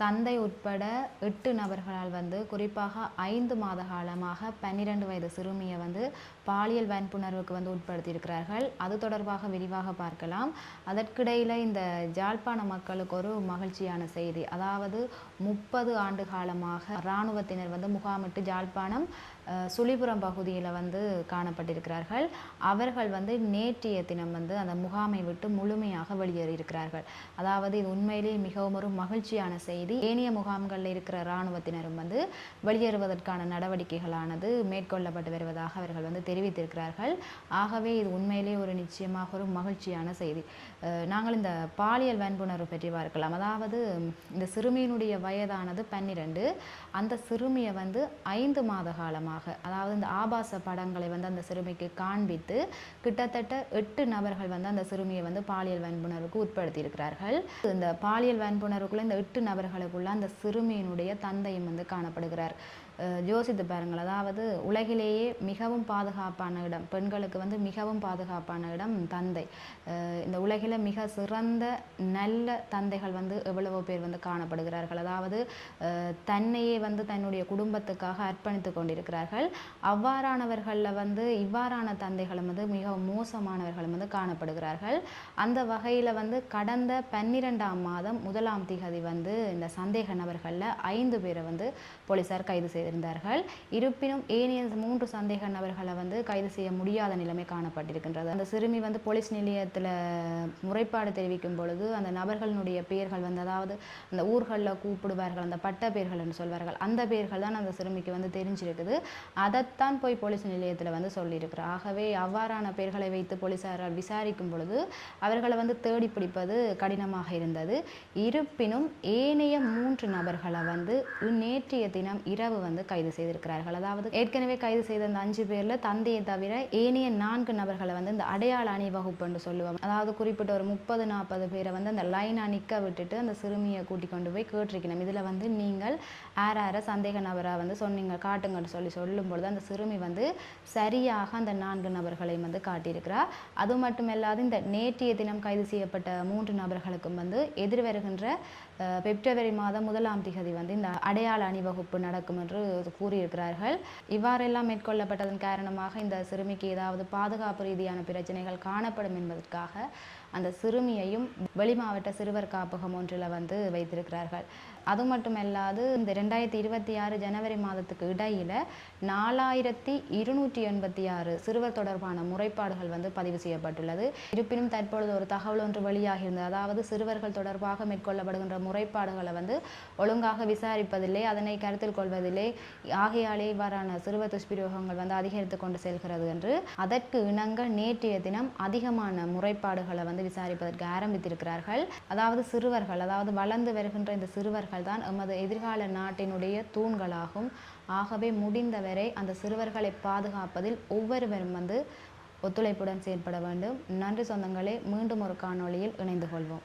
தந்தை உட்பட எட்டு நபர்களால் வந்து குறிப்பாக ஐந்து மாத காலமாக பன்னிரண்டு வயது சிறுமியை வந்து பாலியல் வன்புணர்வுக்கு வந்து உட்படுத்தியிருக்கிறார்கள். அது தொடர்பாக விரிவாக பார்க்கலாம். அதற்கிடையில் இந்த ஜாழ்ப்பாண மக்களுக்கு ஒரு மகிழ்ச்சியான செய்தி. அதாவது முப்பது ஆண்டு காலமாக இராணுவத்தினர் வந்து முகாமிட்டு ஜாழ்ப்பாணம் சுழிபுரம் பகுதியில் வந்து காணப்பட்டிருக்கிறார்கள். அவர்கள் வந்து நேற்றைய தினம் வந்து அந்த முகாமை விட்டு முழுமையாக வெளியேறியிருக்கிறார்கள். அதாவது இது உண்மையிலேயே மிகவும் ஒரு மகிழ்ச்சியான செய்தி. ஏனைய முகாம்களில் இருக்கிற இராணுவத்தினரும் வந்து வெளியேறுவதற்கான நடவடிக்கைகளானது மேற்கொள்ளப்பட்டு வருவதாக அவர்கள் வந்து தெரிவித்திருக்கிறார்கள். ஆகவே இது உண்மையிலேயே ஒரு நிச்சயமாக ஒரு மகிழ்ச்சியான செய்தி. நாங்கள் இந்த பாலியல் வன்புணர்வு பற்றி பார்க்கலாம். அதாவது இந்த சிறுமியினுடைய வயதானது பன்னிரண்டு. அந்த சிறுமியை வந்து ஐந்து மாத காலமாக அதாவது இந்த ஆபாச படங்களை வந்து அந்த சிறுமிக்கு காண்பித்து கிட்டத்தட்ட எட்டு நபர்கள் வந்து அந்த சிறுமியை வந்து பாலியல் வன்புணர்வுக்கு உட்படுத்தி இருக்கிறார்கள் இந்த பாலியல் வன்புணர்வுக்குள்ள இந்த எட்டு நபர்கள் நபர்களுக்குள்ள அந்த சிறுமியினுடைய தந்தையும் வந்து காணப்படுகிறார். யோசித்து பாருங்கள். அதாவது உலகிலேயே மிகவும் பாதுகாப்பான இடம் பெண்களுக்கு வந்து மிகவும் பாதுகாப்பான இடம் தந்தை. இந்த உலகில் மிக சிறந்த நல்ல தந்தைகள் வந்து எவ்வளவோ பேர் வந்து காணப்படுகிறார்கள். அதாவது தன்னையே வந்து தன்னுடைய குடும்பத்துக்காக அர்ப்பணித்து கொண்டிருக்கிறார்கள். அவ்வாறானவர்களில் வந்து இவ்வாறான தந்தைகளும் வந்து மிகவும் மோசமானவர்களும் வந்து காணப்படுகிறார்கள். அந்த வகையில் வந்து கடந்த பன்னிரெண்டாம் மாதம் முதலாம் திகதி வந்து இந்த சந்தேக நபர்களில் ஐந்து பேரை வந்து போலீசார் கைது செய்து இருந்தார்கள். இருப்பினும் ஏனைய மூன்று சந்தேக நபர்களை வந்து கைது செய்ய முடியாத நிலைமை காணப்பட்டிருக்கின்றது. அந்த சிறுமி வந்து போலீஸ் நிலையத்தில் முறைப்பாடு தெரிவிக்கும் பொழுது அந்த நபர்களினுடைய பெயர்கள் வந்து அதாவது அந்த ஊர்களில் கூப்பிடுவார்கள் அந்த பட்ட பெயர்கள் என்று சொல்வார்கள். அந்த பெயர்கள் தான் அந்த சிறுமிக்கு வந்து தெரிஞ்சிருக்குது. அதைத்தான் போய் போலீஸ் நிலையத்தில் வந்து சொல்லியிருக்கிறார். ஆகவே அவ்வாறான பெயர்களை வைத்து போலீஸாரால் விசாரிக்கும் பொழுது அவர்களை வந்து தேடி பிடிப்பது கடினமாக இருந்தது. இருப்பினும் ஏனைய மூன்று நபர்களை வந்து நேற்றைய தினம் இரவு வந்து வந்து கைது செய்திருக்கிறார்கள். அதாவது ஏற்கனவே கைது செய்த அந்த அஞ்சு பேரில் தந்தையை தவிர ஏனைய நான்கு நபர்களை வந்து இந்த அடையாள அணிவகுப்பு என்று சொல்லுவாங்க. அதாவது குறிப்பிட்ட ஒரு முப்பது நாற்பது பேரை வந்து அந்த லைன் அணிக்க விட்டுட்டு அந்த சிறுமியை கூட்டி கொண்டு போய் கேட்டிருக்கணும். இதில் வந்து நீங்கள் ஆற ஆற சந்தேக நபராக வந்து சொன்னீங்க காட்டுங்கன்னு சொல்லி சொல்லும் பொழுது அந்த சிறுமி வந்து சரியாக அந்த நான்கு நபர்களையும் வந்து காட்டியிருக்கிறார் அது மட்டுமல்லாது இந்த நேற்றைய தினம் கைது செய்யப்பட்ட மூன்று நபர்களுக்கும் வந்து எதிர் வருகின்ற பிப்ரவரி மாதம் முதலாம் திகதி வந்து இந்த அடையாள அணிவகுப்பு நடக்கும் என்று கூறியிருக்கிறார்கள். இவ்வாறெல்லாம் மேற்கொள்ளப்பட்டதன் காரணமாக இந்த சிறுமிக்கு ஏதாவது பாதுகாப்பு ரீதியான பிரச்சனைகள் காணப்படும் என்பதற்காக அந்த சிறுமியையும் வெளி மாவட்ட சிறுவர் காப்பகம் ஒன்றில் வந்து வைத்திருக்கிறார்கள். அது மட்டுமல்லாது இந்த ரெண்டாயிரத்தி இருபத்தி ஆறு ஜனவரி மாதத்துக்கு இடையில நாலாயிரத்தி இருநூற்றி எண்பத்தி ஆறு சிறுவர் தொடர்பான முறைப்பாடுகள் வந்து பதிவு செய்யப்பட்டுள்ளது. இருப்பினும் தற்பொழுது ஒரு தகவல் ஒன்று வெளியாகியிருந்தது. அதாவது சிறுவர்கள் தொடர்பாக மேற்கொள்ளப்படுகின்ற முறைப்பாடுகளை வந்து ஒழுங்காக விசாரிப்பதில்லை அதனை கருத்தில் கொள்வதில்லை. ஆகையாலே இவ்வாறான சிறுவர் துஷ்பிரயோகங்கள் வந்து அதிகரித்து கொண்டு செல்கிறது என்று அதற்கு இணங்க நேற்றைய தினம் அதிகமான முறைப்பாடுகளை வந்து வந்து விசாரிப்பதற்கு ஆரம்பித்திருக்கிறார்கள் அதாவது சிறுவர்கள் அதாவது வளர்ந்து வருகின்ற இந்த சிறுவர்கள் தான் எமது எதிர்கால நாட்டினுடைய தூண்களாகும். ஆகவே முடிந்தவரை அந்த சிறுவர்களை பாதுகாப்பதில் ஒவ்வொருவரும் வந்து ஒத்துழைப்புடன் செயற்பட வேண்டும். நன்றி சொந்தங்களே மீண்டும் ஒரு காணொளியில் இணைந்து கொள்வோம்.